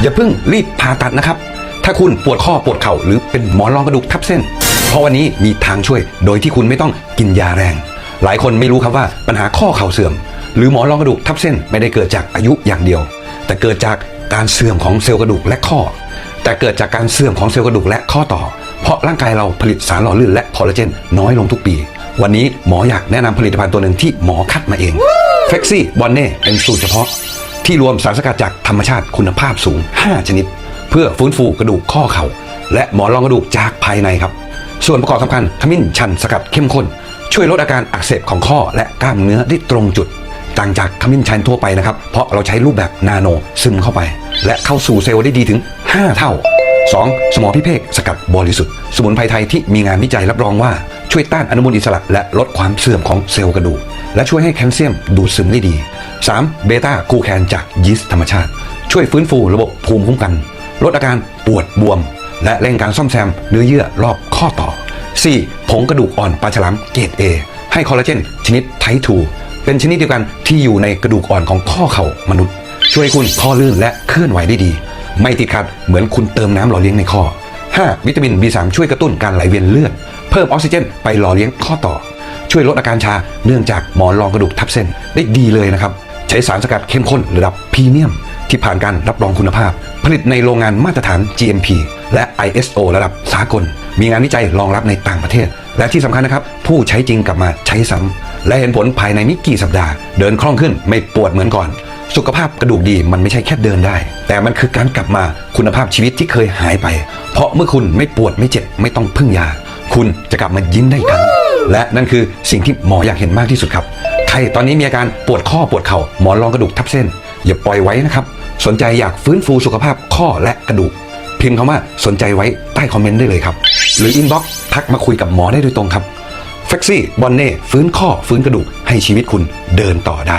อย่าเพิ่งรีบผ่าตัดนะครับ ถ้าคุณปวดข้อปวดเข่าหรือเป็นหมอนรองกระดูกทับเส้น เพราะวันนี้มีทางช่วยโดยที่คุณไม่ต้องกินยาแรง หลายคนไม่รู้ครับว่าปัญหาข้อเข่าเสื่อม หรือหมอนรองกระดูกทับเส้นไม่ได้เกิดจากอายุอย่างเดียว แต่เกิดจากการเสื่อมของเซลล์กระดูกและข้อ แต่เกิดจากการเสื่อมของเซลล์กระดูกและข้อต่อ เพราะร่างกายเราผลิตสารหล่อลื่นและคอลลาเจนน้อยลงทุกปี วันนี้หมออยากแนะนำผลิตภัณฑ์ตัวหนึ่งที่หมอคัดมาเองเฟกซี่บอนเน่เป็นสูตรเฉพาะ ที่รวมสารสกัดจากธรรมชาติคุณภาพสูง 5 ชนิด เพื่อฟื้นฟูกระดูกข้อเข่าและหมอนรองกระดูกจากภายในครับ ส่วนประกอบสำคัญขมิ้นชันสกัดเข้มข้น ช่วยลดอาการอักเสบของข้อและกล้ามเนื้อได้ตรงจุด ต่างจากขมิ้นชันทั่วไปนะครับ เพราะเราใช้รูปแบบนาโนซึมเข้าไป และเข้าสู่เซลล์ได้ดีถึง 5 เท่า 2. สมอพิเภกสกัดบริสุทธิ์ สมุนไพรไทยที่มีงานวิจัยรับรองว่าช่วยต้านอนุมูลอิสระและลดความเสื่อมของเซลล์กระดูก และช่วยให้แคลเซียมดูดซึมได้ดี 3. เบต้ากูแคนจากยีสต์ธรรมชาติ ช่วยฟื้นฟูระบบภูมิคุ้มกัน ลดอาการปวดบวม และเร่งการซ่อมแซมเนื้อเยื่อรอบข้อต่อ 4. ผงกระดูกอ่อนปลาฉลามเกรด A ให้คอลลาเจนชนิดไททูเป็นชนิดเดียวกันที่อยู่ในกระดูกอ่อนของข้อเข่ามนุษย์ ช่วยคุณข้อลื่นและเคลื่อนไหวได้ดี ไม่ติดขัดเหมือนคุณเติมน้ำหล่อเลี้ยงในข้อ 5. วิตามิน B3 ช่วยกระตุ้นการไหลเวียนเลือด เพิ่มออกซิเจนไปหล่อเลี้ยงข้อต่อ ช่วยลดอาการชา เนื่องจากหมอนรองกระดูกทับเส้นได้ดีเลยนะครับ ใช้สารสกัดเข้มข้นระดับพรีเมียม ที่ผ่านการรับรองคุณภาพ ผลิตในโรงงานมาตรฐาน GMP และ ISO ระดับสากล มีงานวิจัยรองรับในต่างประเทศ และที่สำคัญนะครับ ผู้ใช้จริงกลับมาใช้ซ้ำและเห็นผลภายในไม่กี่สัปดาห์ เดินคล่องขึ้นไม่ปวดเหมือนก่อนสุขภาพกระดูกดีมันไม่ใช่แค่เดินได้ แต่มันคือการกลับมาคุณภาพชีวิตที่เคยหายไป เพราะเมื่อคุณไม่ปวดไม่เจ็บไม่ต้องพึ่งยา คุณจะกลับมายิ้มได้อีกครั้ง และนั่นคือสิ่งที่หมออยากเห็นมากที่สุดครับ ใครตอนนี้มีอาการปวดข้อปวดเข่าหมอนรองกระดูกทับเส้น อย่าปล่อยไว้นะครับ สนใจอยากฟื้นฟูสุขภาพข้อและกระดูก พิมพ์คำว่าสนใจไว้ใต้คอมเมนต์ได้เลยครับ หรืออินบ็อกซ์ทักมาคุยกับหมอได้โดยตรงครับเฟกซี่บอนเน่ฟื้นข้อฟื้นกระดูกให้ชีวิตคุณเดินต่อได้